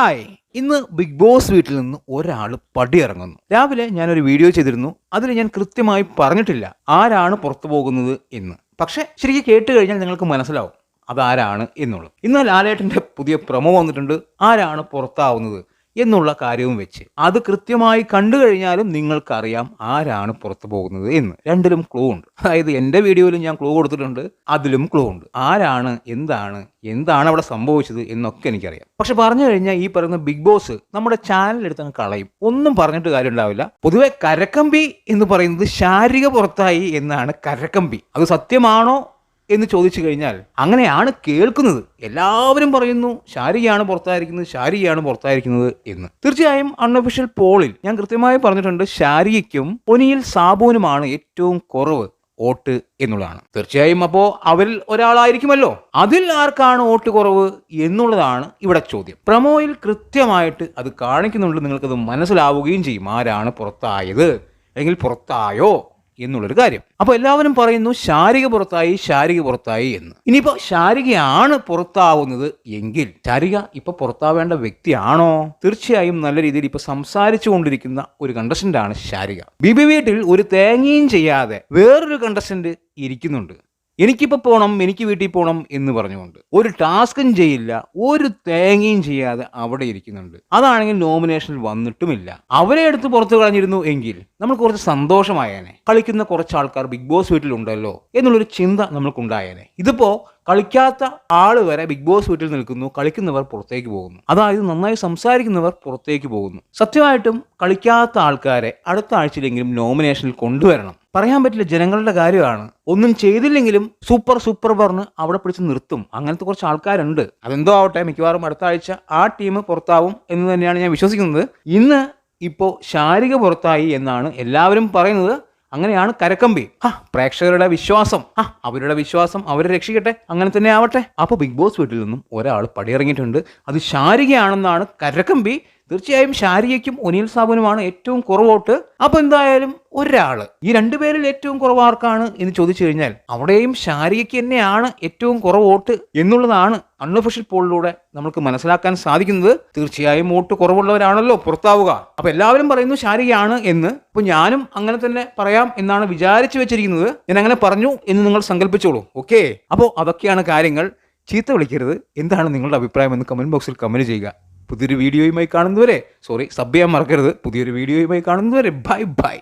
Hi. ഇന്ന് big boss വീട്ടിൽ നിന്ന് ഒരാൾ പടിയിറങ്ങുന്നു. രാവിലെ ഞാനൊരു വീഡിയോ ചെയ്തിരുന്നു. അതിൽ ഞാൻ കൃത്യമായി പറഞ്ഞിട്ടില്ല ആരാണ് പുറത്തു പോകുന്നത് എന്ന്. പക്ഷേ ശരിക്കും കേട്ട് കഴിഞ്ഞാൽ നിങ്ങൾക്ക് മനസ്സിലാവും അതാരാണ് എന്നുള്ളത്. ഇന്ന് ലാലേട്ടന്റെ പുതിയ പ്രൊമോ വന്നിട്ടുണ്ട്. ആരാണ് പുറത്താവുന്നത്? എന്നുള്ള കാര്യവും വെച്ച്. അത് കൃത്യമായി കണ്ടു കഴിഞ്ഞാലും നിങ്ങൾക്കറിയാം ആരാണ് പുറത്തു പോകുന്നത് എന്ന്. രണ്ടിലും ക്ലൂ ഉണ്ട്. അതായത് എന്റെ വീഡിയോയിലും ഞാൻ ക്ലൂ കൊടുത്തിട്ടുണ്ട്. അതിലും ക്ലൂ ഉണ്ട്. ആരാണ് എന്താണ് എന്താണ് അവിടെ സംഭവിച്ചത് എന്നൊക്കെ എനിക്കറിയാം. പക്ഷെ പറഞ്ഞു കഴിഞ്ഞാൽ ഈ പറയുന്ന ബിഗ് ബോസ് നമ്മുടെ ചാനൽ എടുത്തങ്ങ് കളയും. ഒന്നും പറഞ്ഞിട്ട് കാര്യം ഉണ്ടാവില്ല. പൊതുവെ കരക്കമ്പി എന്ന് പറയുന്നത് ശാരീരിക പുറത്തായി എന്നാണ് കരക്കമ്പി അത് സത്യമാണോ എന്ന് ചോദിച്ചു കഴിഞ്ഞാൽ അങ്ങനെയാണ് കേൾക്കുന്നത്. എല്ലാവരും പറയുന്നു ശാരികയാണ് പുറത്തായിരിക്കുന്നത് ശാരികയാണ് പുറത്തായിരിക്കുന്നത് എന്ന്. തീർച്ചയായും അൺഒഫീഷ്യൽ പോളിൽ ഞാൻ കൃത്യമായി പറഞ്ഞിട്ടുണ്ട് ശാരികയ്ക്കും ഒനിയിൽ സാബുവിനുമാണ് ഏറ്റവും കുറവ് വോട്ട് എന്നുള്ളതാണ്. തീർച്ചയായും അപ്പോൾ അവരിൽ ഒരാളായിരിക്കുമല്ലോ. അതിൽ ആർക്കാണ് വോട്ട് കുറവ് എന്നുള്ളതാണ് ഇവിടെ ചോദ്യം. പ്രമോയിൽ കൃത്യമായിട്ട് അത് കാണിക്കുന്നുണ്ട് നിങ്ങൾക്കത് മനസ്സിലാവുകയും ചെയ്യും. ആരാണ് പുറത്തായത്? അല്ലെങ്കിൽ പുറത്തായോ? എന്നുള്ളൊരു കാര്യം. അപ്പോൾ എല്ലാവരും പറയുന്നു ശാരിക പുറത്തായി ശാരിക പുറത്തായി എന്ന്. ഇനിയിപ്പോൾ ശാരികയാണ് പുറത്താവുന്നത് എങ്കിൽ ശാരിക ഇപ്പൊ പുറത്താവേണ്ട വ്യക്തിയാണോ? തീർച്ചയായും നല്ല രീതിയിൽ ഇപ്പൊ സംസാരിച്ചു കൊണ്ടിരിക്കുന്ന ഒരു ആണ് ശാരിക. ബി ബി വീട്ടിൽ ഒരു തേങ്ങയും ചെയ്യാതെ വേറൊരു കണ്ടസ്റ്റന്റ് ഇരിക്കുന്നുണ്ട്. എനിക്കിപ്പോൾ പോകണം എനിക്ക് വീട്ടിൽ പോകണം എന്ന് പറഞ്ഞുകൊണ്ട് ഒരു ടാസ്കും ചെയ്യില്ല ഒരു തേങ്ങയും ചെയ്യാതെ അവിടെ ഇരിക്കുന്നുണ്ട്. അതാണെങ്കിൽ നോമിനേഷനിൽ വന്നിട്ടുമില്ല. അവരെ എടുത്ത് പുറത്തു കളഞ്ഞിരുന്നു എങ്കിൽ നമ്മൾ കുറച്ച് സന്തോഷമായേനെ. കളിക്കുന്ന കുറച്ച് ആൾക്കാർ ബിഗ് ബോസ് വീട്ടിലുണ്ടല്ലോ എന്നുള്ളൊരു ചിന്ത നമ്മൾക്കുണ്ടായേനെ. ഇതിപ്പോൾ കളിക്കാത്ത ആൾ വരെ ബിഗ് ബോസ് വീട്ടിൽ നിൽക്കുന്നു കളിക്കുന്നവർ പുറത്തേക്ക് പോകുന്നു. അതായത് നന്നായി സംസാരിക്കുന്നവർ പുറത്തേക്ക് പോകുന്നു. സത്യമായിട്ടും കളിക്കാത്ത ആൾക്കാരെ അടുത്ത ആഴ്ചയിലെങ്കിലും നോമിനേഷനിൽ കൊണ്ടുവരണം. പറയാൻ പറ്റില്ല ജനങ്ങളുടെ കാര്യമാണ്. ഒന്നും ചെയ്തില്ലെങ്കിലും സൂപ്പർ സൂപ്പർ പറഞ്ഞ് അവിടെ പിടിച്ച് നിർത്തും. അങ്ങനത്തെ കുറച്ച് ആൾക്കാരുണ്ട്. അതെന്തോ ആവട്ടെ മിക്കവാറും അടുത്ത ആഴ്ച ആ ടീം പുറത്താവും എന്ന് തന്നെയാണ് ഞാൻ വിശ്വസിക്കുന്നത്. ഇന്ന് ഇപ്പോൾ ശാരിക പുറത്തായി എന്നാണ് എല്ലാവരും പറയുന്നത്. അങ്ങനെയാണ് കരക്കമ്പി. ആ പ്രേക്ഷകരുടെ വിശ്വാസം. ആ അവരുടെ വിശ്വാസം അവരെ രക്ഷിക്കട്ടെ. അങ്ങനെ തന്നെ ആവട്ടെ. അപ്പോൾ ബിഗ് ബോസ് വീട്ടിൽ നിന്നും ഒരാൾ പടിയിറങ്ങിയിട്ടുണ്ട്. അത് ശാരികയാണെന്നാണ് കരക്കമ്പി തീർച്ചയായും ഷാരിയയ്ക്കും ഒനിൽ സാബുനുമാണ് ഏറ്റവും കുറവോട്ട്. അപ്പൊ എന്തായാലും ഒരാൾ. ഈ രണ്ടുപേരിൽ ഏറ്റവും കുറവാർക്കാണ് എന്ന് ചോദിച്ചു കഴിഞ്ഞാൽ അവിടെയും ഷാരിയയ്ക്ക് തന്നെയാണ് ഏറ്റവും കുറവോട്ട് എന്നുള്ളതാണ് അൺഒഫീഷ്യൽ പോളിലൂടെ നമുക്ക് മനസ്സിലാക്കാൻ സാധിക്കുന്നത്. തീർച്ചയായും വോട്ട് കുറവുള്ളവരാണല്ലോ പുറത്താവുക. അപ്പൊ എല്ലാവരും പറയുന്നു ശാരികയാണ് എന്ന്. അപ്പൊ ഞാനും അങ്ങനെ തന്നെ പറയാം എന്നാണ് വിചാരിച്ചു വെച്ചിരിക്കുന്നത്. ഞാൻ അങ്ങനെ പറഞ്ഞു എന്ന് നിങ്ങൾ സങ്കല്പിച്ചോളൂ. ഓക്കെ? അപ്പോൾ അതൊക്കെയാണ് കാര്യങ്ങൾ. ചീത്ത വിളിക്കരുത്. എന്താണ് നിങ്ങളുടെ അഭിപ്രായം എന്ന് കമന്റ് ബോക്സിൽ കമന്റ് ചെയ്യുക. പുതിയൊരു വീഡിയോയുമായി കാണുന്നവരെ സോറി സബ് ചെയ്യാൻ മറക്കരുത്. പുതിയൊരു വീഡിയോയുമായി കാണുന്നവരെ ബൈ ബൈ